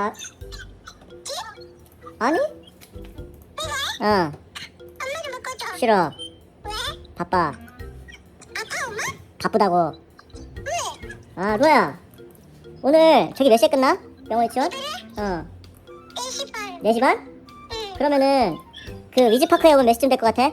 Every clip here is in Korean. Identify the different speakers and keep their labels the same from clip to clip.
Speaker 1: 아. 아니? 어.
Speaker 2: 엄마는 못 꺼줘.
Speaker 1: 싫어.
Speaker 2: 왜?
Speaker 1: 바빠.
Speaker 2: 아파 엄마?
Speaker 1: 바쁘다고.
Speaker 2: 왜?
Speaker 1: 아, 로야. 오늘 저기 몇 시에 끝나? 영어 유치원? 어.
Speaker 2: 4시 반.
Speaker 1: 4시 반?
Speaker 2: 응.
Speaker 1: 그러면은 그 위즈파크에 오면 몇 시쯤 될 것 같아?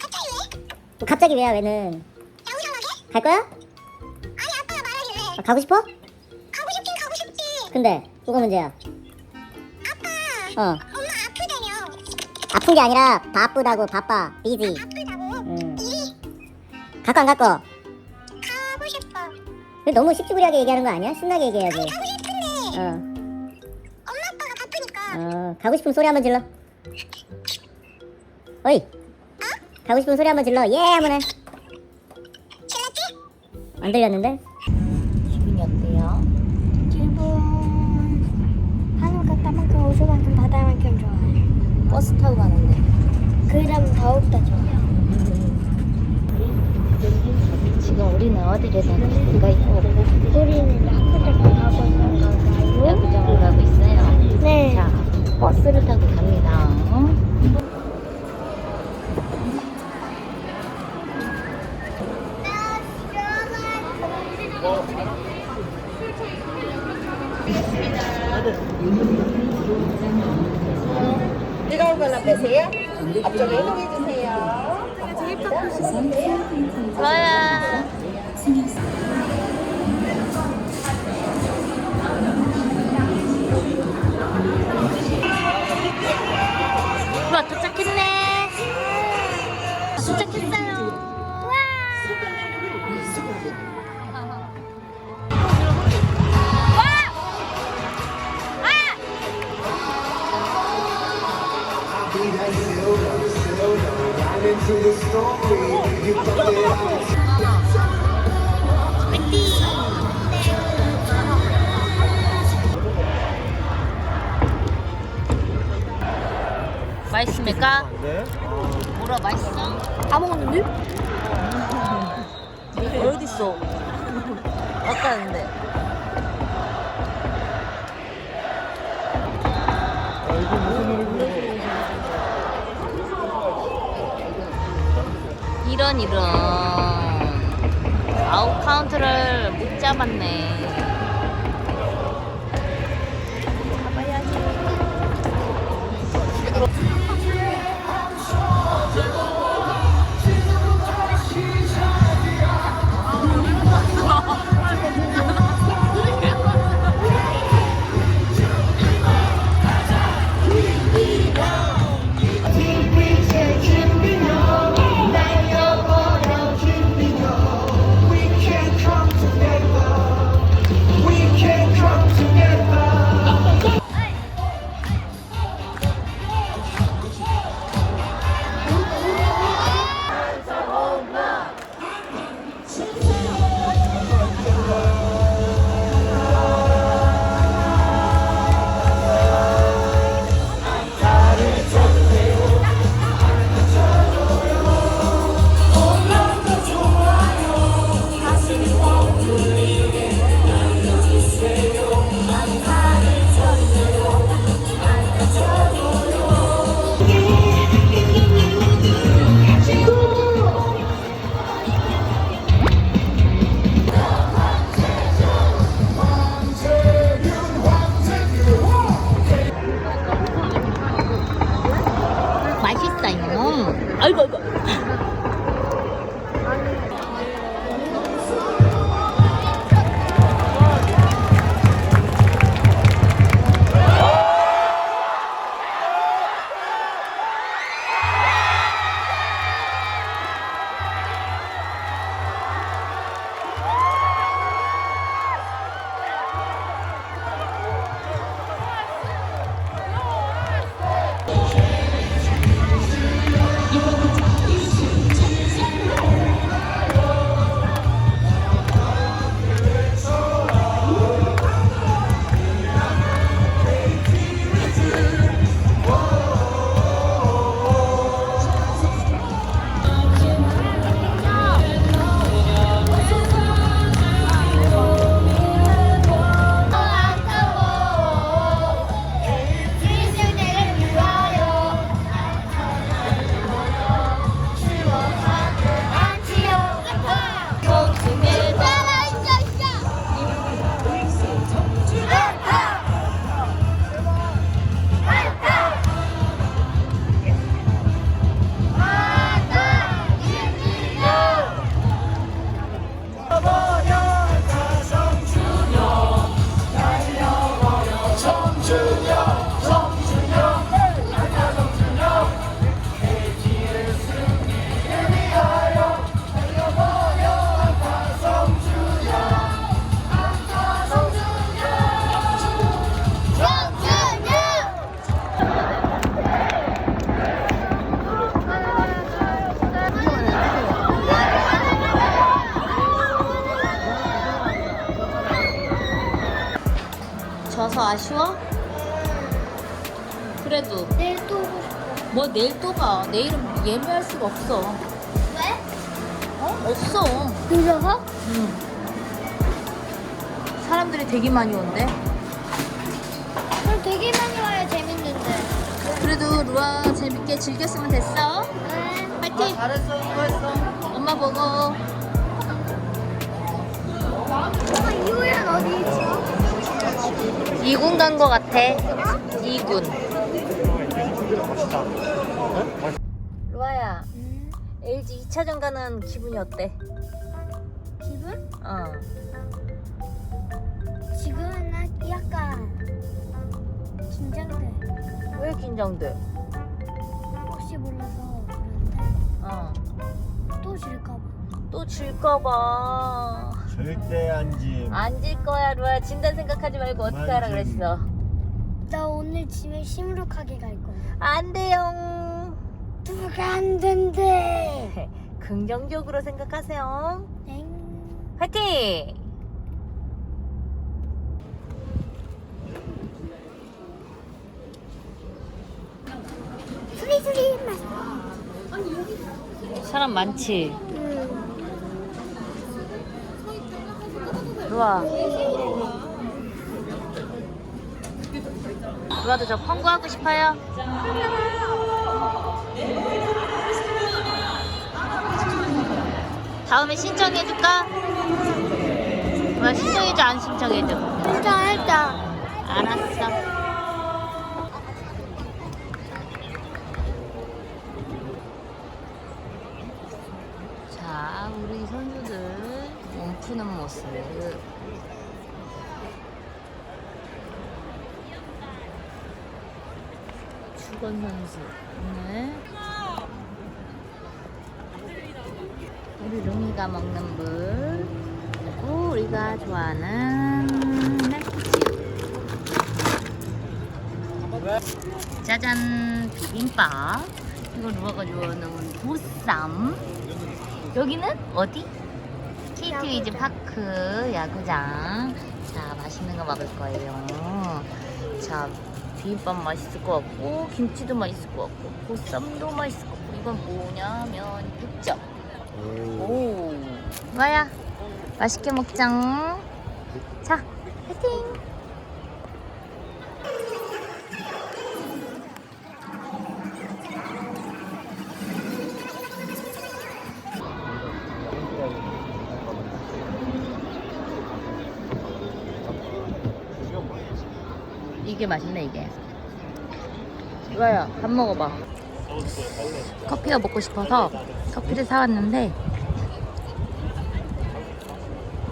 Speaker 2: 갑자기 왜?
Speaker 1: 뭐 갑자기 왜야, 왜는?
Speaker 2: 야구장하게?
Speaker 1: 갈 거야?
Speaker 2: 아니 아빠가 말하길래
Speaker 1: 아, 가고 싶어?
Speaker 2: 가고 싶긴 가고 싶지.
Speaker 1: 근데 뭐가 문제야?
Speaker 2: 아빠.
Speaker 1: 어.
Speaker 2: 엄마 아프다며.
Speaker 1: 아픈 게 아니라 바쁘다고 바빠. 비지.
Speaker 2: 아프다고.
Speaker 1: 음.
Speaker 2: 일이
Speaker 1: 갈거 안 갈거?
Speaker 2: 가고 싶어.
Speaker 1: 근데 너무 씩씩하게 얘기하는 거 아니야? 신나게 얘기해야지.
Speaker 2: 가고 싶은데
Speaker 1: 어.
Speaker 2: 엄마 아빠가 바쁘니까.
Speaker 1: 어. 가고 싶으면 소리 한번 질러. 어이. 가고 싶으면 소리 한번 질러. 예, 한번 해.
Speaker 2: 질렀지?
Speaker 1: 안 들렸는데?
Speaker 3: 기분이 어때요?
Speaker 2: 기분 하늘과 땅만큼 우주만큼 바다만큼 좋아요.
Speaker 3: 버스 타고 가는데
Speaker 2: 그럼 더욱더 좋아요.
Speaker 3: 지금 우리는 어디를 다니는가요?
Speaker 2: 우리는 야구장을 가고 있는 건가요?
Speaker 3: 야구장을 가고 있어요.
Speaker 2: 네.
Speaker 3: 자, 버스를 타고 갑니다.
Speaker 4: 뜨거 운 걸로 빼세요. 앞쪽에 이동해 주세요.
Speaker 3: 로야. 우와 도착했네. 도착했어요. 맛있습니까?
Speaker 5: 네.
Speaker 3: 뭐라 맛있어?
Speaker 4: 다 먹었는데?
Speaker 3: 어딨어? 아까는데. 이런 이런. 아웃 카운트를 못 잡았네. 잡아야지.
Speaker 2: 내일 또
Speaker 3: 가. 내일은 예매할 수가 없어.
Speaker 2: 왜?
Speaker 3: 어? 없어.
Speaker 2: 늦어서?
Speaker 3: 응. 사람들이 되게 많이 온대.
Speaker 2: 그럼 되게 많이 와요, 재밌는데.
Speaker 3: 그래도 루아 재밌게 즐겼으면 됐어.
Speaker 2: 네.
Speaker 3: 파이팅! 잘했어, 수고했어. 엄마 보고.
Speaker 2: 엄마, 이호연 어디 있어?
Speaker 3: 이군 간 거 같아. 이군. 루아야,
Speaker 2: 음,
Speaker 3: LG 2차전 가는 기분이 어때?
Speaker 2: 기분?
Speaker 3: 어.
Speaker 2: 지금은 나 약간 긴장돼.
Speaker 3: 왜 긴장돼?
Speaker 2: 혹시 몰라서 그런데
Speaker 3: 어.
Speaker 2: 또 질까봐.
Speaker 3: 또 질까봐.
Speaker 5: 절대 안 짐.
Speaker 3: 안질 거야, 루아. 진단 생각하지 말고 어떻게 하라. 그랬어.
Speaker 2: 나 오늘 집에 시무룩하게 갈 거야.
Speaker 3: 안 돼요.
Speaker 2: 누가 안 된대.
Speaker 3: 긍정적으로 생각하세요.
Speaker 2: 땡.
Speaker 3: 화이팅!
Speaker 2: 수리 수리 맛.
Speaker 3: 사람 많지?
Speaker 2: 음.
Speaker 3: 루아. 루아도 저 펑구 하고 싶어요? 다음에 신청해줄까? 루아 신청해줘, 안 신청해줘?
Speaker 2: 일단.
Speaker 3: 알았어. 주건 선수. 오늘 우리 루미가 먹는 물. 그리고 우리가 좋아하는 날치즈 짜잔 비빔밥. 이거 누가 좋아하는 보쌈. 여기는 어디? KT 위즈 파크 야구장. 자 맛있는 거 먹을 거예요. 자 비빔밥 맛있을 것 같고 김치도 맛있을 것 같고 보쌈도 맛있을 것 같고 이건 뭐냐면 육전 오. 뭐야 맛있게 먹자. 자 화이팅 이게 맛있네 이게. 이거야 밥 먹어봐. 커피가 먹고 싶어서 커피를 사왔는데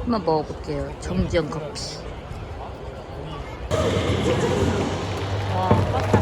Speaker 3: 한번 먹어볼게요. 정지영 커피. 와